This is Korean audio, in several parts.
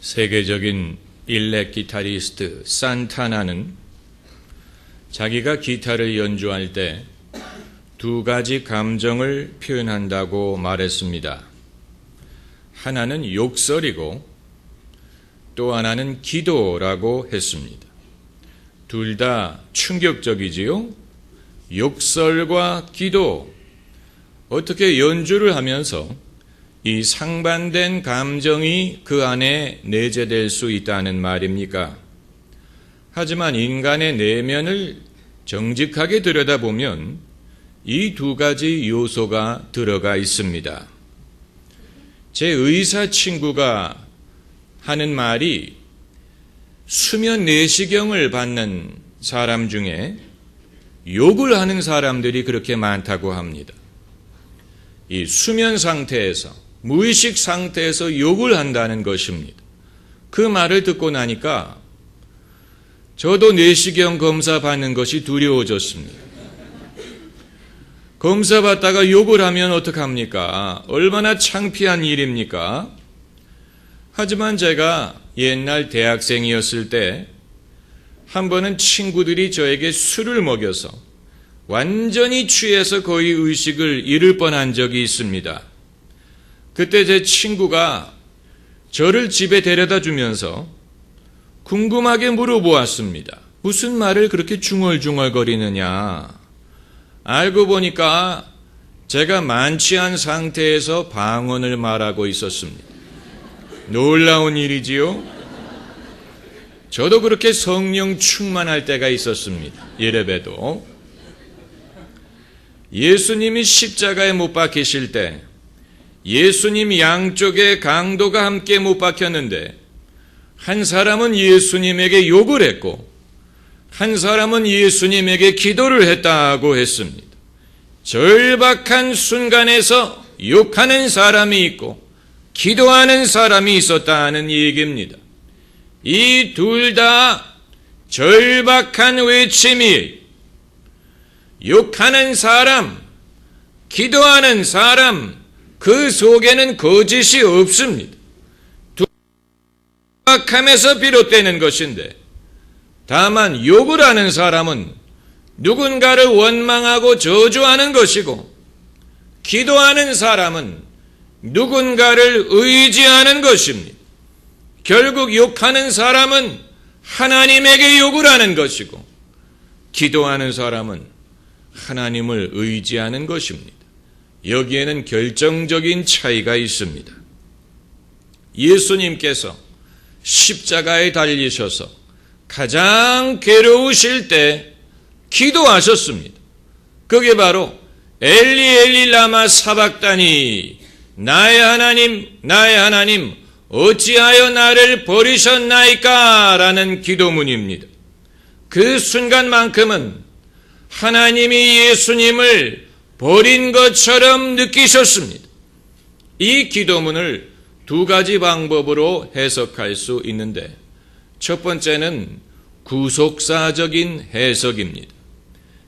세계적인 일렉 기타리스트 산타나는 자기가 기타를 연주할 때 두 가지 감정을 표현한다고 말했습니다. 하나는 욕설이고 또 하나는 기도라고 했습니다. 둘 다 충격적이지요? 욕설과 기도. 어떻게 연주를 하면서 이 상반된 감정이 그 안에 내재될 수 있다는 말입니까? 하지만 인간의 내면을 정직하게 들여다보면 이 두 가지 요소가 들어가 있습니다. 제 의사 친구가 하는 말이 수면 내시경을 받는 사람 중에 욕을 하는 사람들이 그렇게 많다고 합니다. 이 수면 상태에서, 무의식 상태에서 욕을 한다는 것입니다. 그 말을 듣고 나니까 저도 내시경 검사 받는 것이 두려워졌습니다. 검사 받다가 욕을 하면 어떡합니까? 얼마나 창피한 일입니까? 하지만 제가 옛날 대학생이었을 때 한 번은 친구들이 저에게 술을 먹여서 완전히 취해서 거의 의식을 잃을 뻔한 적이 있습니다. 그때 제 친구가 저를 집에 데려다 주면서 궁금하게 물어보았습니다. 무슨 말을 그렇게 중얼중얼거리느냐? 알고 보니까 제가 만취한 상태에서 방언을 말하고 있었습니다. 놀라운 일이지요? 저도 그렇게 성령 충만할 때가 있었습니다. 예레배도. 예수님이 십자가에 못 박히실 때 예수님 양쪽에 강도가 함께 못 박혔는데 한 사람은 예수님에게 욕을 했고 한 사람은 예수님에게 기도를 했다고 했습니다. 절박한 순간에서 욕하는 사람이 있고 기도하는 사람이 있었다는 얘기입니다. 이 둘 다 절박한 외침이 욕하는 사람, 기도하는 사람, 그 속에는 거짓이 없습니다. 절박함에서 비롯되는 것인데, 다만 욕을 하는 사람은 누군가를 원망하고 저주하는 것이고, 기도하는 사람은 누군가를 의지하는 것입니다. 결국 욕하는 사람은 하나님에게 욕을 하는 것이고 기도하는 사람은 하나님을 의지하는 것입니다. 여기에는 결정적인 차이가 있습니다. 예수님께서 십자가에 달리셔서 가장 괴로우실 때 기도하셨습니다. 그게 바로 엘리 엘리 라마 사박다니 나의 하나님 나의 하나님 어찌하여 나를 버리셨나이까? 라는 기도문입니다. 그 순간만큼은 하나님이 예수님을 버린 것처럼 느끼셨습니다. 이 기도문을 두 가지 방법으로 해석할 수 있는데, 첫 번째는 구속사적인 해석입니다.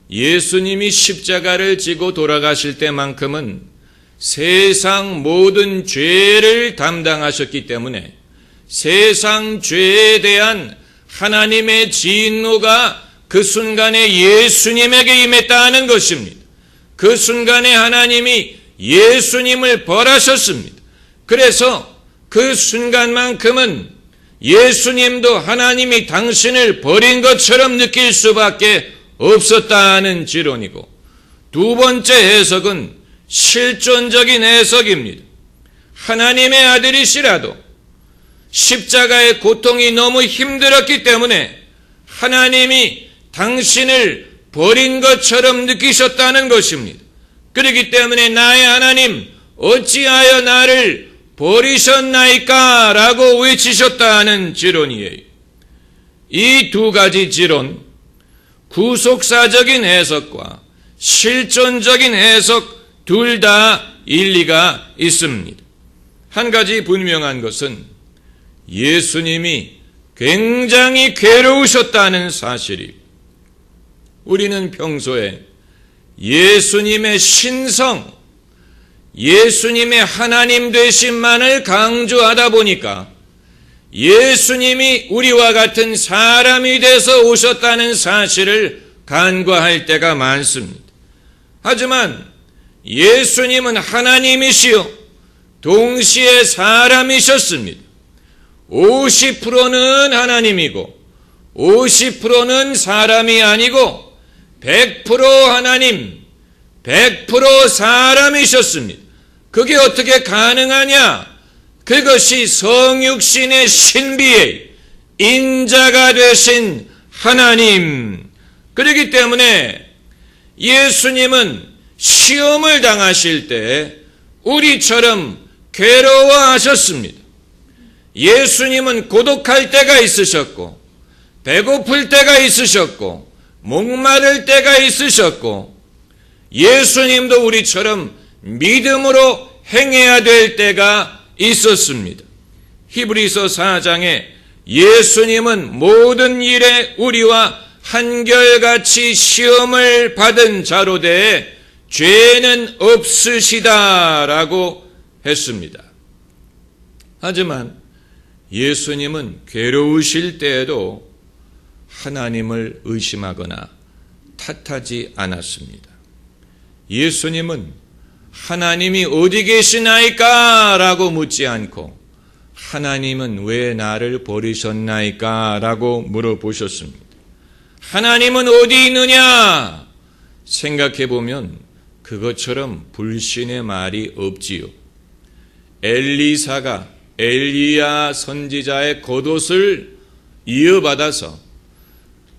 예수님이 십자가를 지고 돌아가실 때만큼은 세상 모든 죄를 담당하셨기 때문에 세상 죄에 대한 하나님의 진노가 그 순간에 예수님에게 임했다는 것입니다. 그 순간에 하나님이 예수님을 벌하셨습니다. 그래서 그 순간만큼은 예수님도 하나님이 당신을 버린 것처럼 느낄 수밖에 없었다는 지론이고 두 번째 해석은 실존적인 해석입니다. 하나님의 아들이시라도 십자가의 고통이 너무 힘들었기 때문에 하나님이 당신을 버린 것처럼 느끼셨다는 것입니다. 그렇기 때문에 나의 하나님 어찌하여 나를 버리셨나이까? 라고 외치셨다는 지론이에요. 이 두 가지 지론, 구속사적인 해석과 실존적인 해석 둘 다 일리가 있습니다. 한 가지 분명한 것은 예수님이 굉장히 괴로우셨다는 사실이 우리는 평소에 예수님의 신성, 예수님의 하나님 되심만을 강조하다 보니까 예수님이 우리와 같은 사람이 돼서 오셨다는 사실을 간과할 때가 많습니다. 하지만 예수님은 하나님이시요 동시에 사람이셨습니다. 50%는 하나님이고 50%는 사람이 아니고 100% 하나님, 100% 사람이셨습니다. 그게 어떻게 가능하냐? 그것이 성육신의 신비의 인자가 되신 하나님. 그렇기 때문에 예수님은 시험을 당하실 때 우리처럼 괴로워하셨습니다. 예수님은 고독할 때가 있으셨고, 배고플 때가 있으셨고, 목마를 때가 있으셨고, 예수님도 우리처럼 믿음으로 행해야 될 때가 있었습니다. 히브리서 4장에 예수님은 모든 일에 우리와 한결같이 시험을 받은 자로 대해 죄는 없으시다라고 했습니다. 하지만 예수님은 괴로우실 때에도 하나님을 의심하거나 탓하지 않았습니다. 예수님은 하나님이 어디 계시나이까? 라고 묻지 않고 하나님은 왜 나를 버리셨나이까? 라고 물어보셨습니다. 하나님은 어디 있느냐? 생각해 보면 그것처럼 불신의 말이 없지요. 엘리사가 엘리야 선지자의 겉옷을 이어받아서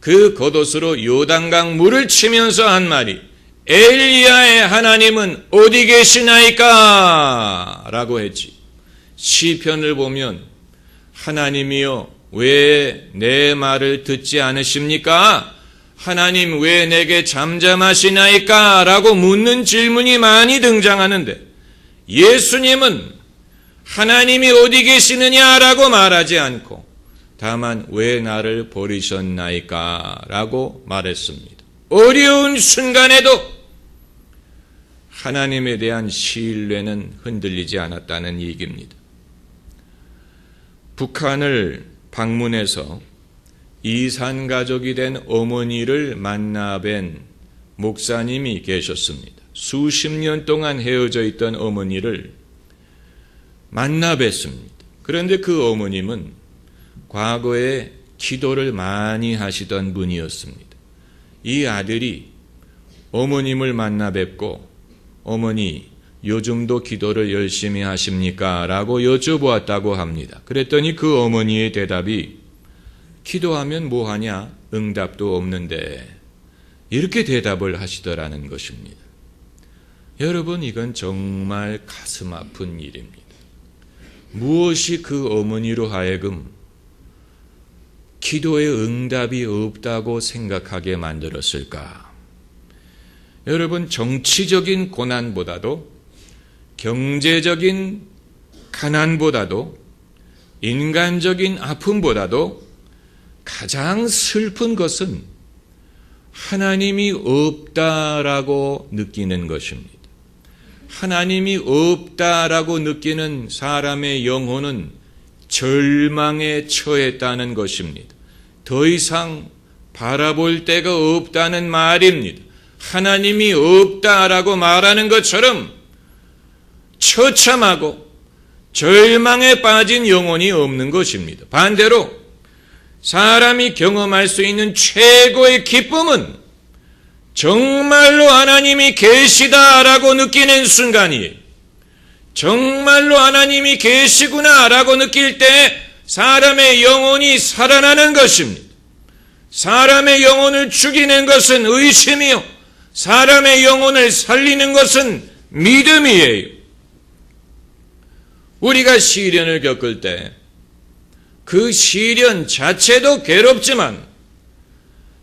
그 겉옷으로 요단강 물을 치면서 한 말이 엘리야의 하나님은 어디 계시나이까? 라고 했지. 시편을 보면 하나님이여 왜 내 말을 듣지 않으십니까? 하나님 왜 내게 잠잠하시나이까? 라고 묻는 질문이 많이 등장하는데 예수님은 하나님이 어디 계시느냐라고 말하지 않고 다만 왜 나를 버리셨나이까? 라고 말했습니다. 어려운 순간에도 하나님에 대한 신뢰는 흔들리지 않았다는 얘기입니다. 북한을 방문해서 이산 가족이 된 어머니를 만나 뵌 목사님이 계셨습니다. 수십 년 동안 헤어져 있던 어머니를 만나 뵀습니다. 그런데 그 어머님은 과거에 기도를 많이 하시던 분이었습니다. 이 아들이 어머님을 만나 뵙고 어머니 요즘도 기도를 열심히 하십니까? 라고 여쭤보았다고 합니다. 그랬더니 그 어머니의 대답이 기도하면 뭐하냐? 응답도 없는데 이렇게 대답을 하시더라는 것입니다. 여러분 이건 정말 가슴 아픈 일입니다. 무엇이 그 어머니로 하여금 기도의 응답이 없다고 생각하게 만들었을까? 여러분, 정치적인 고난보다도 경제적인 가난보다도 인간적인 아픔보다도 가장 슬픈 것은 하나님이 없다라고 느끼는 것입니다. 하나님이 없다라고 느끼는 사람의 영혼은 절망에 처했다는 것입니다. 더 이상 바라볼 데가 없다는 말입니다. 하나님이 없다라고 말하는 것처럼 처참하고 절망에 빠진 영혼이 없는 것입니다. 반대로 사람이 경험할 수 있는 최고의 기쁨은 정말로 하나님이 계시다라고 느끼는 순간이에요. 정말로 하나님이 계시구나라고 느낄 때 사람의 영혼이 살아나는 것입니다. 사람의 영혼을 죽이는 것은 의심이요. 사람의 영혼을 살리는 것은 믿음이에요. 우리가 시련을 겪을 때 그 시련 자체도 괴롭지만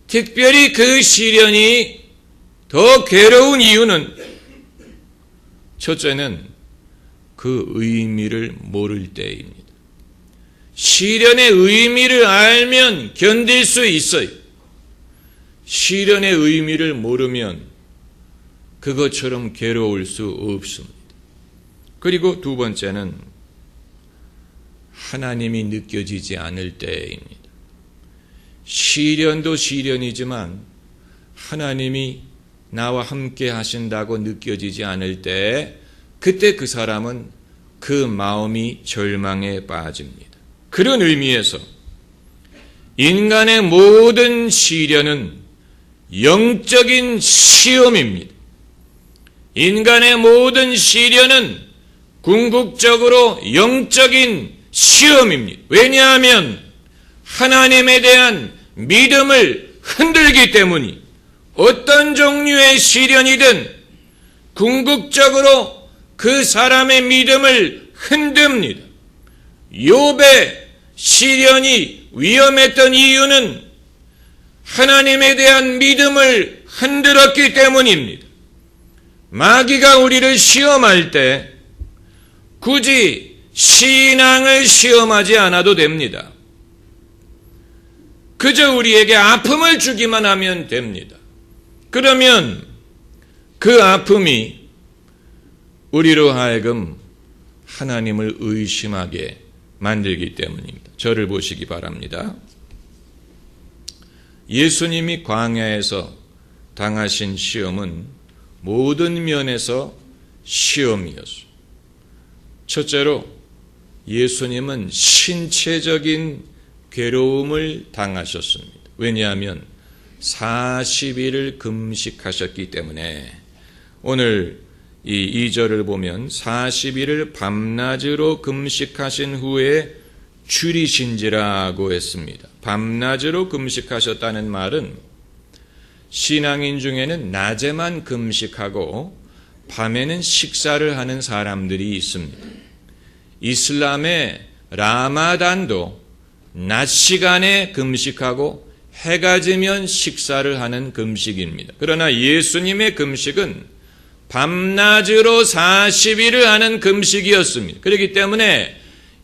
특별히 그 시련이 더 괴로운 이유는 첫째는 그 의미를 모를 때입니다. 시련의 의미를 알면 견딜 수 있어요. 시련의 의미를 모르면 그것처럼 괴로울 수 없습니다. 그리고 두 번째는 하나님이 느껴지지 않을 때입니다. 시련도 시련이지만 하나님이 나와 함께 하신다고 느껴지지 않을 때 그때 그 사람은 그 마음이 절망에 빠집니다. 그런 의미에서 인간의 모든 시련은 영적인 시험입니다. 인간의 모든 시련은 궁극적으로 영적인 시험입니다. 왜냐하면 하나님에 대한 믿음을 흔들기 때문이 어떤 종류의 시련이든 궁극적으로 그 사람의 믿음을 흔듭니다. 욥의 시련이 위험했던 이유는 하나님에 대한 믿음을 흔들었기 때문입니다. 마귀가 우리를 시험할 때 굳이 신앙을 시험하지 않아도 됩니다. 그저 우리에게 아픔을 주기만 하면 됩니다. 그러면 그 아픔이 우리로 하여금 하나님을 의심하게 만들기 때문입니다. 저를 보시기 바랍니다. 예수님이 광야에서 당하신 시험은 모든 면에서 시험이었습니다. 첫째로 예수님은 신체적인 괴로움을 당하셨습니다. 왜냐하면 40일을 금식하셨기 때문에 오늘 이 2절을 보면 40일을 밤낮으로 금식하신 후에 줄이신지라고 했습니다. 밤낮으로 금식하셨다는 말은 신앙인 중에는 낮에만 금식하고 밤에는 식사를 하는 사람들이 있습니다. 이슬람의 라마단도 낮 시간에 금식하고 해가 지면 식사를 하는 금식입니다. 그러나 예수님의 금식은 밤낮으로 40일을 하는 금식이었습니다. 그렇기 때문에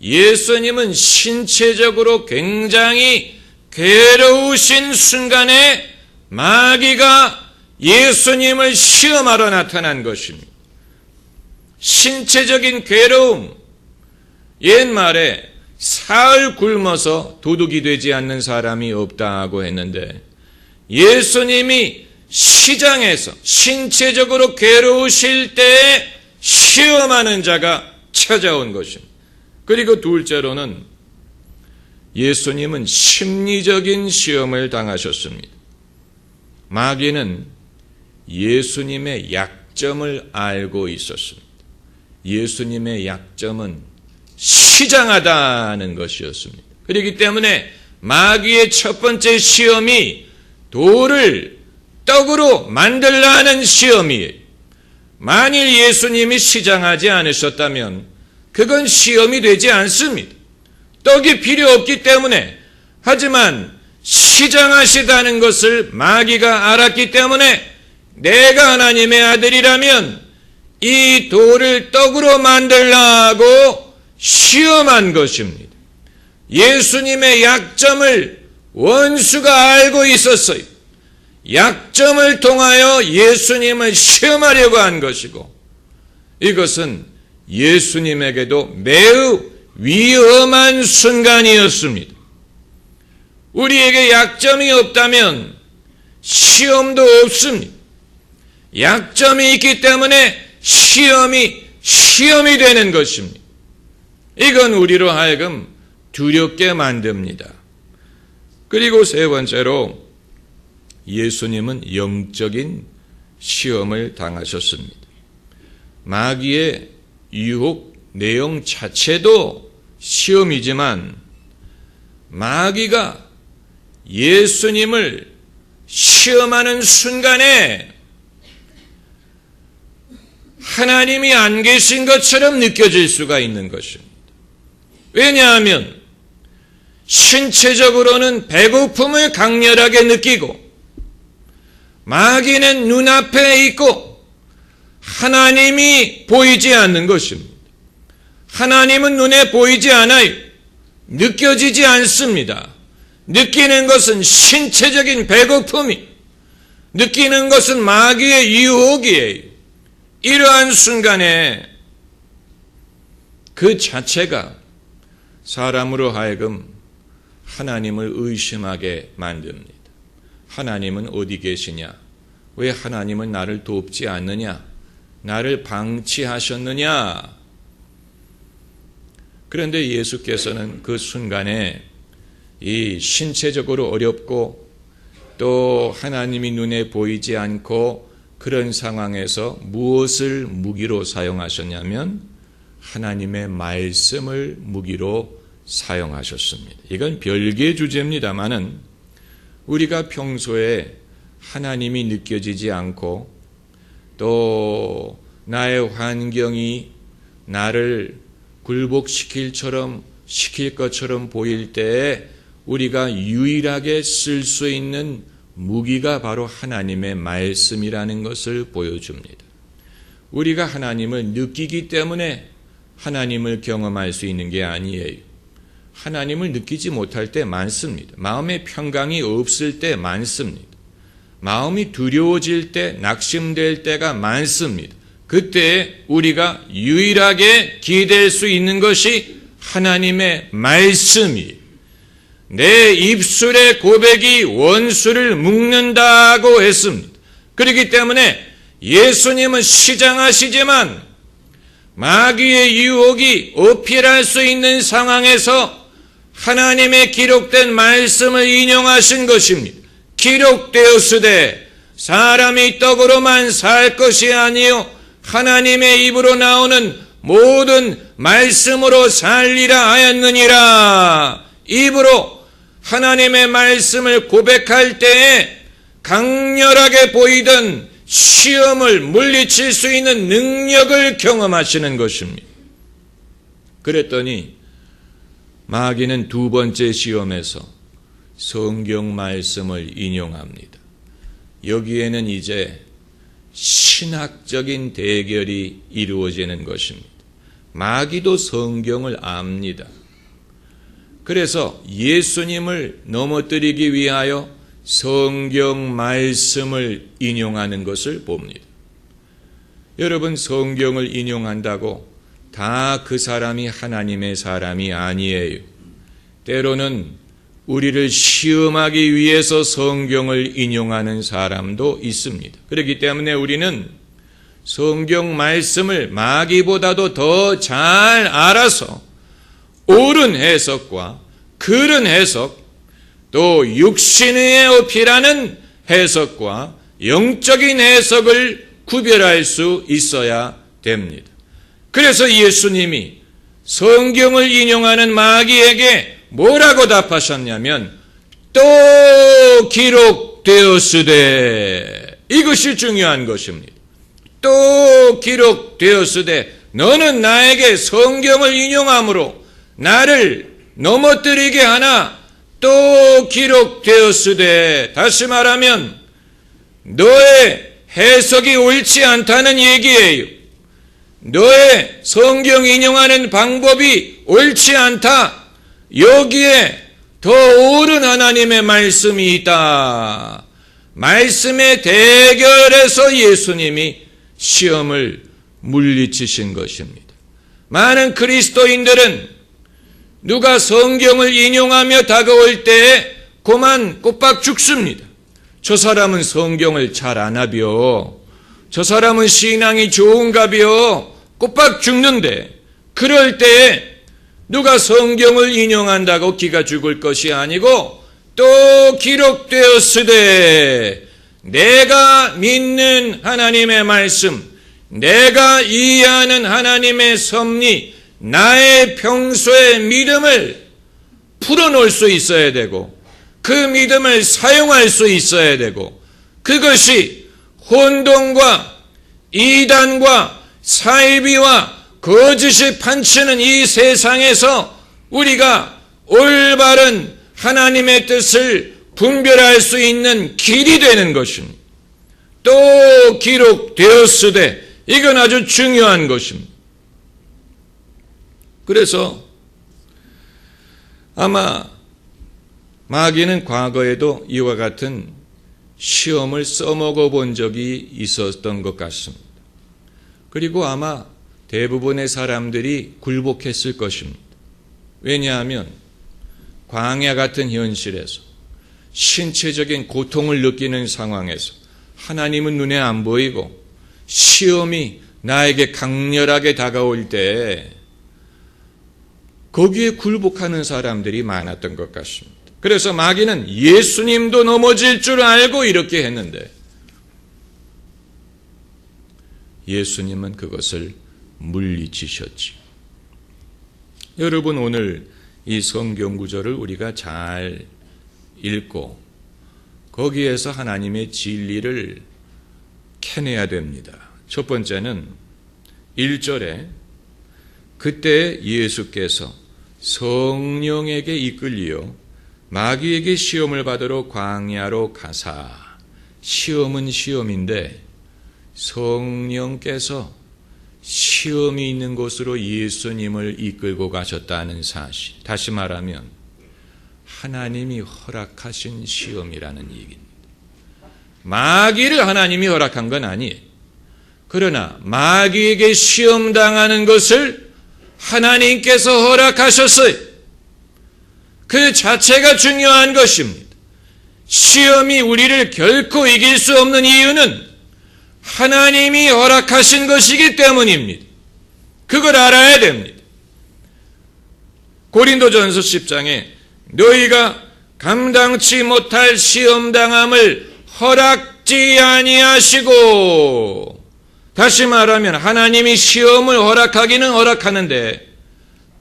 예수님은 신체적으로 굉장히 괴로우신 순간에 마귀가 예수님을 시험하러 나타난 것입니다. 신체적인 괴로움, 옛말에 사흘 굶어서 도둑이 되지 않는 사람이 없다고 했는데 예수님이 시장에서 신체적으로 괴로우실 때에 시험하는 자가 찾아온 것입니다. 그리고 둘째로는 예수님은 심리적인 시험을 당하셨습니다. 마귀는 예수님의 약점을 알고 있었습니다. 예수님의 약점은 시장하다는 것이었습니다. 그렇기 때문에 마귀의 첫 번째 시험이 돌을 떡으로 만들라 하는 시험이에요. 만일 예수님이 시장하지 않으셨다면 그건 시험이 되지 않습니다. 떡이 필요 없기 때문에 하지만 시장하시다는 것을 마귀가 알았기 때문에 내가 하나님의 아들이라면 이 돌을 떡으로 만들라고 시험한 것입니다. 예수님의 약점을 원수가 알고 있었어요. 약점을 통하여 예수님을 시험하려고 한 것이고 이것은 예수님에게도 매우 위험한 순간이었습니다. 우리에게 약점이 없다면 시험도 없습니다. 약점이 있기 때문에 시험이 시험이 되는 것입니다. 이건 우리로 하여금 두렵게 만듭니다. 그리고 세 번째로 예수님은 영적인 시험을 당하셨습니다. 마귀의 유혹 내용 자체도 시험이지만 마귀가 예수님을 시험하는 순간에 하나님이 안 계신 것처럼 느껴질 수가 있는 것입니다. 왜냐하면 신체적으로는 배고픔을 강렬하게 느끼고 마귀는 눈앞에 있고 하나님이 보이지 않는 것입니다. 하나님은 눈에 보이지 않아요. 느껴지지 않습니다. 느끼는 것은 신체적인 배고픔이, 느끼는 것은 마귀의 유혹이에요. 이러한 순간에 그 자체가 사람으로 하여금 하나님을 의심하게 만듭니다. 하나님은 어디 계시냐? 왜 하나님은 나를 돕지 않느냐? 나를 방치하셨느냐? 그런데 예수께서는 그 순간에 이 신체적으로 어렵고 또 하나님이 눈에 보이지 않고 그런 상황에서 무엇을 무기로 사용하셨냐면 하나님의 말씀을 무기로 사용하셨습니다. 이건 별개의 주제입니다만은 우리가 평소에 하나님이 느껴지지 않고 또 나의 환경이 나를 굴복시킬처럼 시킬 것처럼 보일 때에 우리가 유일하게 쓸 수 있는 무기가 바로 하나님의 말씀이라는 것을 보여줍니다. 우리가 하나님을 느끼기 때문에 하나님을 경험할 수 있는 게 아니에요. 하나님을 느끼지 못할 때 많습니다. 마음의 평강이 없을 때 많습니다. 마음이 두려워질 때, 낙심될 때가 많습니다. 그때 우리가 유일하게 기댈 수 있는 것이 하나님의 말씀이에요. 내 입술의 고백이 원수를 묶는다고 했습니다. 그렇기 때문에 예수님은 시장하시지만 마귀의 유혹이 어필할 수 있는 상황에서 하나님의 기록된 말씀을 인용하신 것입니다. 기록되었으되 사람이 떡으로만 살 것이 아니요 하나님의 입으로 나오는 모든 말씀으로 살리라 하였느니라. 입으로 하나님의 말씀을 고백할 때에 강렬하게 보이던 시험을 물리칠 수 있는 능력을 경험하시는 것입니다. 그랬더니 마귀는 두 번째 시험에서 성경 말씀을 인용합니다. 여기에는 이제 신학적인 대결이 이루어지는 것입니다. 마귀도 성경을 압니다. 그래서 예수님을 넘어뜨리기 위하여 성경 말씀을 인용하는 것을 봅니다. 여러분, 성경을 인용한다고 다 그 사람이 하나님의 사람이 아니에요. 때로는 우리를 시험하기 위해서 성경을 인용하는 사람도 있습니다. 그렇기 때문에 우리는 성경 말씀을 마귀보다도 더 잘 알아서 옳은 해석과 그른 해석, 또 육신의 어필하는 해석과 영적인 해석을 구별할 수 있어야 됩니다. 그래서 예수님이 성경을 인용하는 마귀에게 뭐라고 답하셨냐면 또 기록되었으되 이것이 중요한 것입니다. 또 기록되었으되 너는 나에게 성경을 인용함으로 나를 넘어뜨리게 하나 또 기록되었으되 다시 말하면 너의 해석이 옳지 않다는 얘기예요. 너의 성경 인용하는 방법이 옳지 않다. 여기에 더 옳은 하나님의 말씀이 있다. 말씀의 대결에서 예수님이 시험을 물리치신 것입니다. 많은 그리스도인들은 누가 성경을 인용하며 다가올 때에 고만 꼬박 죽습니다. 저 사람은 성경을 잘 아나벼. 저 사람은 신앙이 좋은가벼. 꼬박 죽는데 그럴 때에 누가 성경을 인용한다고 기가 죽을 것이 아니고 또 기록되었으되 내가 믿는 하나님의 말씀, 내가 이해하는 하나님의 섭리, 나의 평소의 믿음을 풀어놓을 수 있어야 되고 그 믿음을 사용할 수 있어야 되고 그것이 혼돈과 이단과 사이비와 거짓이 판치는 이 세상에서 우리가 올바른 하나님의 뜻을 분별할 수 있는 길이 되는 것입니다. 또 기록되었으되 이건 아주 중요한 것입니다. 그래서 아마 마귀는 과거에도 이와 같은 시험을 써먹어 본 적이 있었던 것 같습니다. 그리고 아마 대부분의 사람들이 굴복했을 것입니다. 왜냐하면 광야 같은 현실에서 신체적인 고통을 느끼는 상황에서 하나님은 눈에 안 보이고 시험이 나에게 강렬하게 다가올 때 거기에 굴복하는 사람들이 많았던 것 같습니다. 그래서 마귀는 예수님도 넘어질 줄 알고 이렇게 했는데 예수님은 그것을 물리치셨지. 여러분 오늘 이 성경 구절을 우리가 잘 읽고 거기에서 하나님의 진리를 캐내야 됩니다. 첫 번째는 1절에 그때 예수께서 성령에게 이끌리어 마귀에게 시험을 받으러 광야로 가사 시험은 시험인데 성령께서 시험이 있는 곳으로 예수님을 이끌고 가셨다는 사실. 다시 말하면 하나님이 허락하신 시험이라는 얘기입니다. 마귀를 하나님이 허락한 건 아니에요. 그러나 마귀에게 시험 당하는 것을 하나님께서 허락하셨어요. 그 자체가 중요한 것입니다. 시험이 우리를 결코 이길 수 없는 이유는 하나님이 허락하신 것이기 때문입니다. 그걸 알아야 됩니다. 고린도전서 10장에 너희가 감당치 못할 시험 당함을 허락지 아니하시고 다시 말하면 하나님이 시험을 허락하기는 허락하는데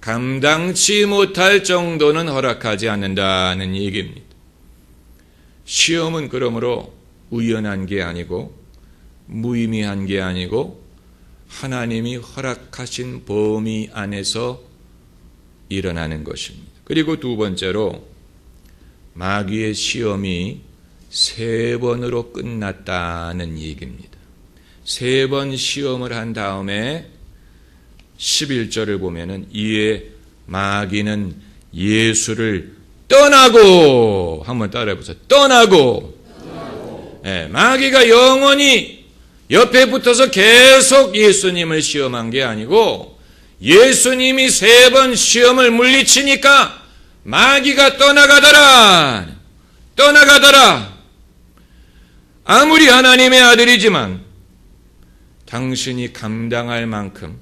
감당치 못할 정도는 허락하지 않는다는 얘기입니다. 시험은 그러므로 우연한 게 아니고 무의미한 게 아니고 하나님이 허락하신 범위 안에서 일어나는 것입니다. 그리고 두 번째로 마귀의 시험이 세 번으로 끝났다는 얘기입니다. 세 번 시험을 한 다음에 11절을 보면은 이에 마귀는 예수를 떠나고 한번 따라해 보세요. 떠나고. 떠나고. 네, 마귀가 영원히 옆에 붙어서 계속 예수님을 시험한 게 아니고 예수님이 세 번 시험을 물리치니까 마귀가 떠나가더라. 떠나가더라. 아무리 하나님의 아들이지만 당신이 감당할 만큼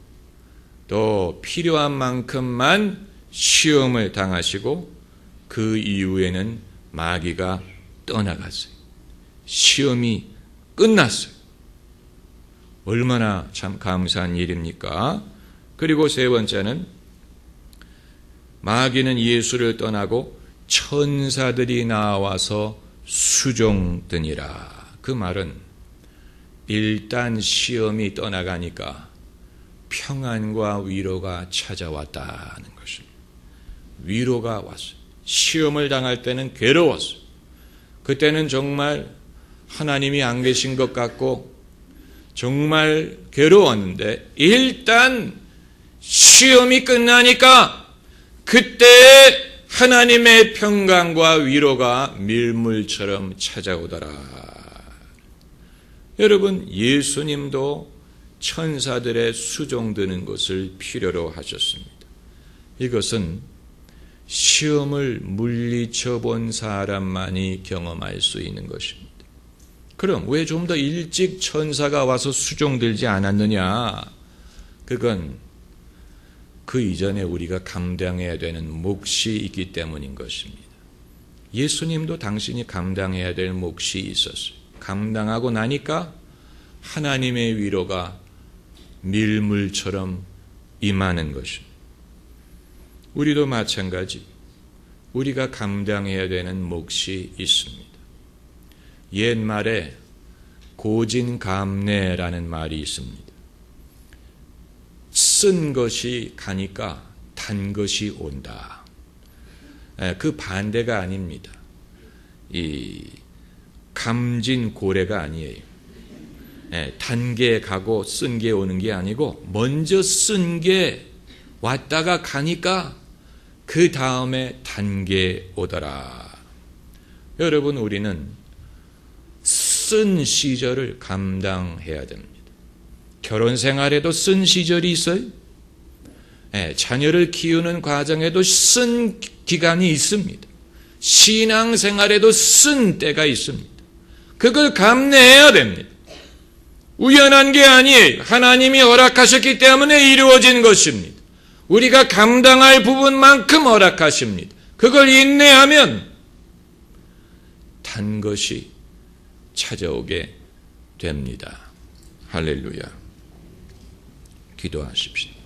또 필요한 만큼만 시험을 당하시고 그 이후에는 마귀가 떠나갔어요. 시험이 끝났어요. 얼마나 참 감사한 일입니까? 그리고 세 번째는 마귀는 예수를 떠나고 천사들이 나와서 수종드니라. 그 말은 일단 시험이 떠나가니까 평안과 위로가 찾아왔다는 것입니다. 위로가 왔어요. 시험을 당할 때는 괴로웠어요. 그때는 정말 하나님이 안 계신 것 같고 정말 괴로웠는데 일단 시험이 끝나니까 그때 하나님의 평강과 위로가 밀물처럼 찾아오더라. 여러분, 예수님도 천사들의 수종드는 것을 필요로 하셨습니다. 이것은 시험을 물리쳐 본 사람만이 경험할 수 있는 것입니다. 그럼 왜 좀 더 일찍 천사가 와서 수종들지 않았느냐? 그건 그 이전에 우리가 감당해야 되는 몫이 있기 때문인 것입니다. 예수님도 당신이 감당해야 될 몫이 있었어요. 감당하고 나니까 하나님의 위로가 밀물처럼 임하는 것입니다. 우리도 마찬가지. 우리가 감당해야 되는 몫이 있습니다. 옛말에 고진감래라는 말이 있습니다. 쓴 것이 가니까 단 것이 온다. 그 반대가 아닙니다. 이 감진 고래가 아니에요. 단 게 가고 쓴 게 오는 게 아니고 먼저 쓴 게 왔다가 가니까 그 다음에 단 게 오더라. 여러분 우리는 쓴 시절을 감당해야 됩니다. 결혼 생활에도 쓴 시절이 있어요. 예, 자녀를 키우는 과정에도 쓴 기간이 있습니다. 신앙 생활에도 쓴 때가 있습니다. 그걸 감내해야 됩니다. 우연한 게 아니에요. 하나님이 허락하셨기 때문에 이루어진 것입니다. 우리가 감당할 부분만큼 허락하십니다. 그걸 인내하면 단 것이 찾아오게 됩니다. 할렐루야. 기도하십시오.